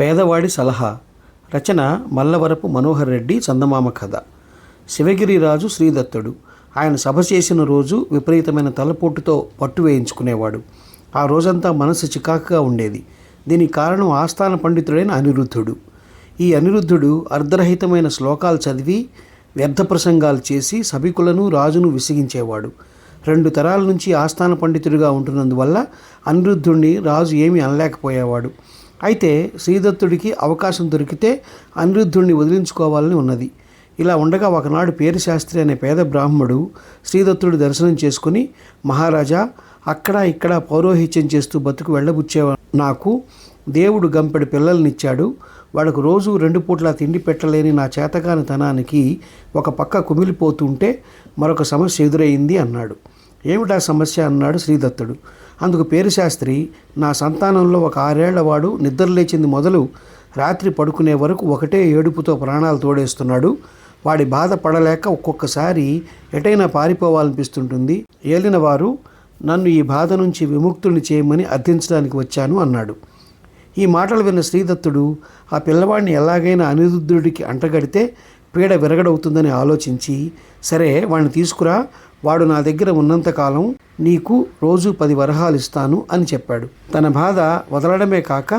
పేదవాడి సలహా. రచన మల్లవరపు మనోహర్ రెడ్డి చందమామ కథ. శివగిరి రాజు శ్రీదత్తుడు. ఆయన సభ చేసిన రోజు విపరీతమైన తలపోటుతో పట్టు వేయించుకునేవాడు. ఆ రోజంతా మనసు చికాకుగా ఉండేది. దీనికి కారణం ఆస్థాన పండితుడైన అనిరుద్ధుడు. ఈ అనిరుద్ధుడు అర్ధరహితమైన శ్లోకాలు చదివి వ్యర్థ ప్రసంగాలు చేసి సభికులను రాజును విసిగించేవాడు. రెండు తరాల నుంచి ఆస్థాన పండితుడిగా ఉంటున్నందువల్ల అనిరుద్ధుడిని రాజు ఏమీ అనలేకపోయేవాడు. అయితే శ్రీదత్తుడికి అవకాశం దొరికితే అనిరుద్ధుడిని వదిలించుకోవాలని ఉన్నది. ఇలా ఉండగా ఒకనాడు పేరు శాస్త్రి అనే పేద బ్రాహ్మడు శ్రీదత్తుడి దర్శనం చేసుకుని మహారాజా అక్కడ ఇక్కడ పౌరోహిత్యం చేస్తూ బతుకు వెళ్ళబుచ్చే నాకు దేవుడు గంపెడు పిల్లల్నిచ్చాడు. వాడికి రోజు రెండు పూట్ల తిండి పెట్టలేని నా చేతకాని తనానికి ఒక పక్క కుమిలిపోతుంటే మరొక సమస్య ఎదురైంది అన్నాడు. ఏమిటా సమస్య అన్నాడు శ్రీదత్తుడు. అందుకు పేరు శాస్త్రి నా సంతానంలో ఒక ఆరేళ్ళవాడు నిద్రలేచింది మొదలు రాత్రి పడుకునే వరకు ఒకటే ఏడుపుతో ప్రాణాలు తోడేస్తున్నాడు. వాడి బాధ పడలేక ఒక్కొక్కసారి ఎటైనా పారిపోవాలనిపిస్తుంటుంది. ఏలిన వారు నన్ను ఈ బాధ నుంచి విముక్తుల్ని చేయమని అర్థించడానికి వచ్చాను అన్నాడు. ఈ మాటలు విన్న శ్రీదత్తుడు ఆ పిల్లవాడిని ఎలాగైనా అనిరుద్ధుడికి అంటగడితే పీడ విరగడవుతుందని ఆలోచించి సరే వాడిని తీసుకురా వాడు నా దగ్గర ఉన్నంతకాలం నీకు రోజు పది వరహాలు ఇస్తాను అని చెప్పాడు. తన బాధ వదలడమే కాక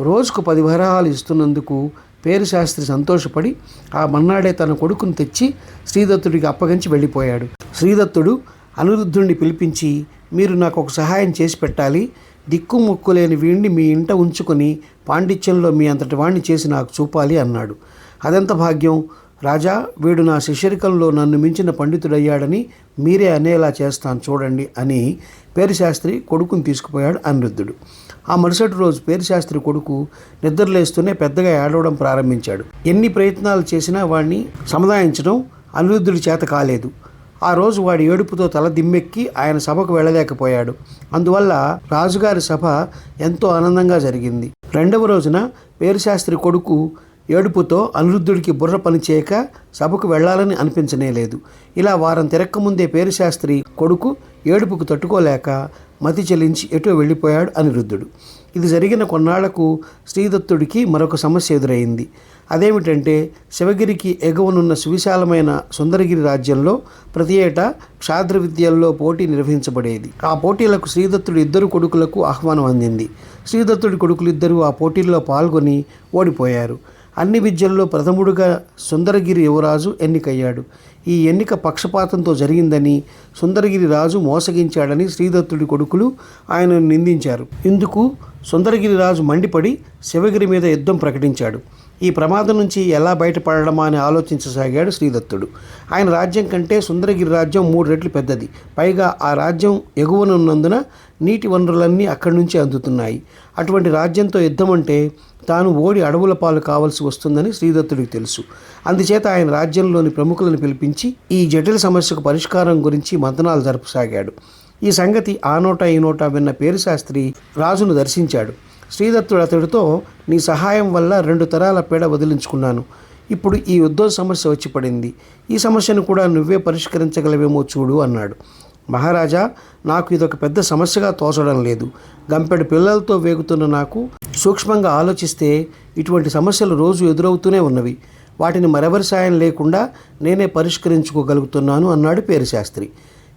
రోజుకు పది వరహాలు ఇస్తున్నందుకు పేరు శాస్త్రి సంతోషపడి ఆ మన్నాడే తన కొడుకును తెచ్చి శ్రీదత్తుడికి అప్పగించి వెళ్ళిపోయాడు. శ్రీదత్తుడు అనిరుద్ధుణ్ణి పిలిపించి మీరు నాకు ఒక సహాయం చేసి పెట్టాలి. దిక్కు ముక్కు లేని వీణ్ణి మీ ఇంట ఉంచుకొని పాండిత్యంలో మీ అంతటి వాణ్ణి చేసి నాకు చూపాలి అన్నాడు. అదెంత భాగ్యం? రాజా వీడు నా శిష్యరికంలో నన్ను మించిన పండితుడయ్యాడని మీరే అనేలా చేస్తాను చూడండి అని పేరుశాస్త్రి కొడుకుని తీసుకుపోయాడు అనిరుద్ధుడు. ఆ మరుసటి రోజు పేరుశాస్త్రి కొడుకు నిద్రలేస్తూనే పెద్దగా ఏడవడం ప్రారంభించాడు. ఎన్ని ప్రయత్నాలు చేసినా వాడిని సముదాయించడం అనిరుద్ధుడి చేత కాలేదు. ఆ రోజు వాడి ఏడుపుతో తల దిమ్మెక్కి ఆయన సభకు వెళ్ళలేకపోయాడు. అందువల్ల రాజుగారి సభ ఎంతో ఆనందంగా జరిగింది. రెండవ రోజున పేరుశాస్త్రి కొడుకు ఏడుపుతో అనిరుద్ధుడికి బుర్ర పనిచేయక సభకు వెళ్ళాలని అనిపించనేలేదు ఇలా వారం తిరక్కముందే పేరుశాస్త్రి కొడుకు ఏడుపుకు తట్టుకోలేక మతి చెల్లించి ఎటో వెళ్ళిపోయాడు అనిరుద్ధుడు. ఇది జరిగిన కొన్నాళ్ళకు శ్రీదత్తుడికి మరొక సమస్య ఎదురైంది. అదేమిటంటే శివగిరికి ఎగువనున్న సువిశాలమైన సుందరగిరి రాజ్యంలో ప్రతి ఏటా క్షాద్ర విద్యల్లో పోటీ నిర్వహించబడేది. ఆ పోటీలకు శ్రీదత్తుడి ఇద్దరు కొడుకులకు ఆహ్వానం అందింది. శ్రీదత్తుడి కొడుకులు ఆ పోటీల్లో పాల్గొని ఓడిపోయారు. అన్ని విద్యల్లో ప్రథముడుగా సుందరగిరి యువరాజు ఎన్నికయ్యాడు. ఈ ఎన్నిక పక్షపాతంతో జరిగిందని సుందరగిరి రాజు మోసగించాడని శ్రీదత్తుడి కొడుకులు ఆయనను నిందించారు. ఇందుకు సుందరగిరి రాజు మండిపడి శివగిరి మీద యుద్ధం ప్రకటించాడు. ఈ ప్రమాదం నుంచి ఎలా బయటపడడమా అని ఆలోచించసాగాడు శ్రీదత్తుడు. ఆయన రాజ్యం కంటే సుందరగిరి రాజ్యం మూడు రెట్లు పెద్దది. పైగా ఆ రాజ్యం ఎగువనున్నందున నీటి వనరులన్నీ అక్కడి నుంచి అందుతున్నాయి. అటువంటి రాజ్యంతో యుద్ధం అంటే తాను ఓడి అడవుల పాలు కావాల్సి వస్తుందని శ్రీదత్తుడికి తెలుసు. అందుచేత ఆయన రాజ్యంలోని ప్రముఖులను పిలిపించి ఈ జటిల సమస్యకు పరిష్కారం గురించి మంతనాలు జరపసాగాడు. ఈ సంగతి ఆ నోట ఈ నోట విన్న పేరు శాస్త్రి రాజును దర్శించాడు. శ్రీదత్తుడు అతడితో నీ సహాయం వల్ల రెండు తరాల పేడ వదిలించుకున్నాను. ఇప్పుడు ఈ యుద్ధ సమస్య వచ్చి పడింది. ఈ సమస్యను కూడా నువ్వే పరిష్కరించగలవేమో చూడు అన్నాడు. మహారాజా నాకు ఇదొక పెద్ద సమస్యగా తోచడం లేదు. గంపెడు పిల్లలతో వేగుతున్న నాకు సూక్ష్మంగా ఆలోచిస్తే ఇటువంటి సమస్యలు రోజు ఎదురవుతూనే ఉన్నవి. వాటిని మరెవరి సాయం లేకుండా నేనే పరిష్కరించుకోగలుగుతున్నాను అన్నాడు పేరు శాస్త్రి.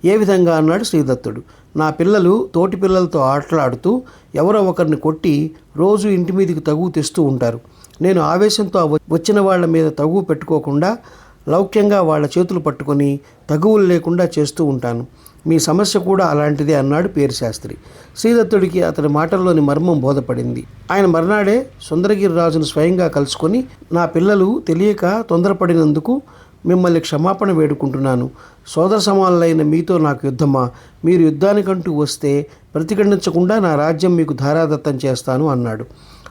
ఏ విధంగా అన్నాడు శ్రీదత్తుడు. నా పిల్లలు తోటి పిల్లలతో ఆటలాడుతూ ఎవరో ఒకరిని కొట్టి రోజు ఇంటి మీదకి తగువ తెస్తూ ఉంటారు. నేను ఆవేశంతో వచ్చిన వాళ్ళ మీద తగువ పెట్టుకోకుండా లౌక్యంగా వాళ్ళ చేతులు పట్టుకొని తగువులు లేకుండా చేస్తూ ఉంటాను. మీ సమస్య కూడా అలాంటిదే అన్నాడు పేరు శాస్త్రి. శ్రీదత్తుడికి అతని మాటల్లోని మర్మం బోధపడింది. ఆయన మర్నాడే సుందరగిరి రాజును స్వయంగా కలుసుకొని నా పిల్లలు తెలియక తొందరపడినందుకు మిమ్మల్ని క్షమాపణ వేడుకుంటున్నాను. సోదర సమానులైన మీతో నాకు యుద్ధమా? మీరు యుద్ధానికంటూ వస్తే ప్రతిఘటించకుండా నా రాజ్యం మీకు ధారాదత్తం చేస్తాను అన్నాడు.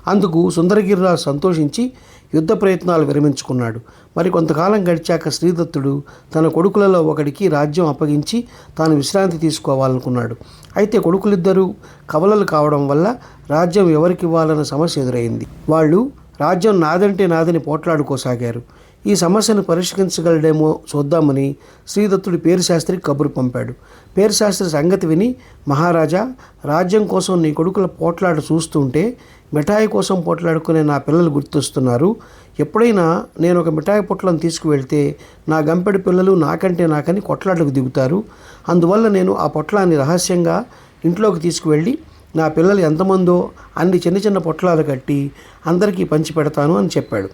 అందుకు సుందరగిరిరాజు సంతోషించి యుద్ధ ప్రయత్నాలు విరమించుకున్నాడు. మరి కొంతకాలం గడిచాక శ్రీదత్తుడు తన కొడుకులలో ఒకడికి రాజ్యం అప్పగించి తాను విశ్రాంతి తీసుకోవాలనుకున్నాడు. అయితే కొడుకులిద్దరూ కవలలు కావడం వల్ల రాజ్యం ఎవరికి ఇవ్వాలన్న సమస్య ఎదురైంది. వాళ్ళు రాజ్యం నాదంటే నాదని పోట్లాడుకోసాగారు. ఈ సమస్యను పరిష్కరించగలడేమో చూద్దామని శ్రీదత్తుడి పేరు శాస్త్రికి కబురు పంపాడు. పేరు శాస్త్రి సంగతి విని మహారాజా రాజ్యం కోసం నీ కొడుకుల పోట్లాట చూస్తుంటే మిఠాయి కోసం పోట్లాడుకునే నా పిల్లలు గుర్తొస్తున్నారు. ఎప్పుడైనా నేను ఒక మిఠాయి పొట్లను తీసుకువెళ్తే నా గంపెడి పిల్లలు నాకంటే నాకని కొట్లాటకు దిగుతారు. అందువల్ల నేను ఆ పొట్లాన్ని రహస్యంగా ఇంట్లోకి తీసుకువెళ్ళి నా పిల్లలు ఎంతమందో అన్ని చిన్న చిన్న పొట్లాలు కట్టి అందరికీ పంచి పెడతాను అని చెప్పాడు.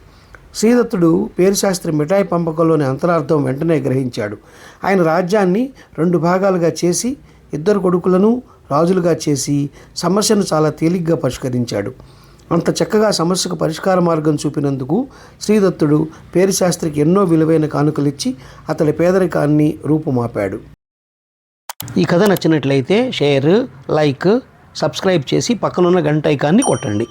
శ్రీదత్తుడు పేరుశాస్త్రి మిఠాయి పంపకంలోని అంతరార్థం వెంటనే గ్రహించాడు. ఆయన రాజ్యాన్ని రెండు భాగాలుగా చేసి ఇద్దరు కొడుకులను రాజులుగా చేసి సమస్యను చాలా తేలిగ్గా పరిష్కరించాడు. అంత చక్కగా సమస్యకు పరిష్కార మార్గం చూపినందుకు శ్రీదత్తుడు పేరుశాస్త్రికి ఎన్నో విలువైన కానుకలిచ్చి అతడి పేదరికాన్ని రూపుమాపాడు. ఈ కథ నచ్చినట్లయితే షేర్ లైక్ సబ్స్క్రైబ్ చేసి పక్కనున్న గంట ఐకాన్ని కొట్టండి.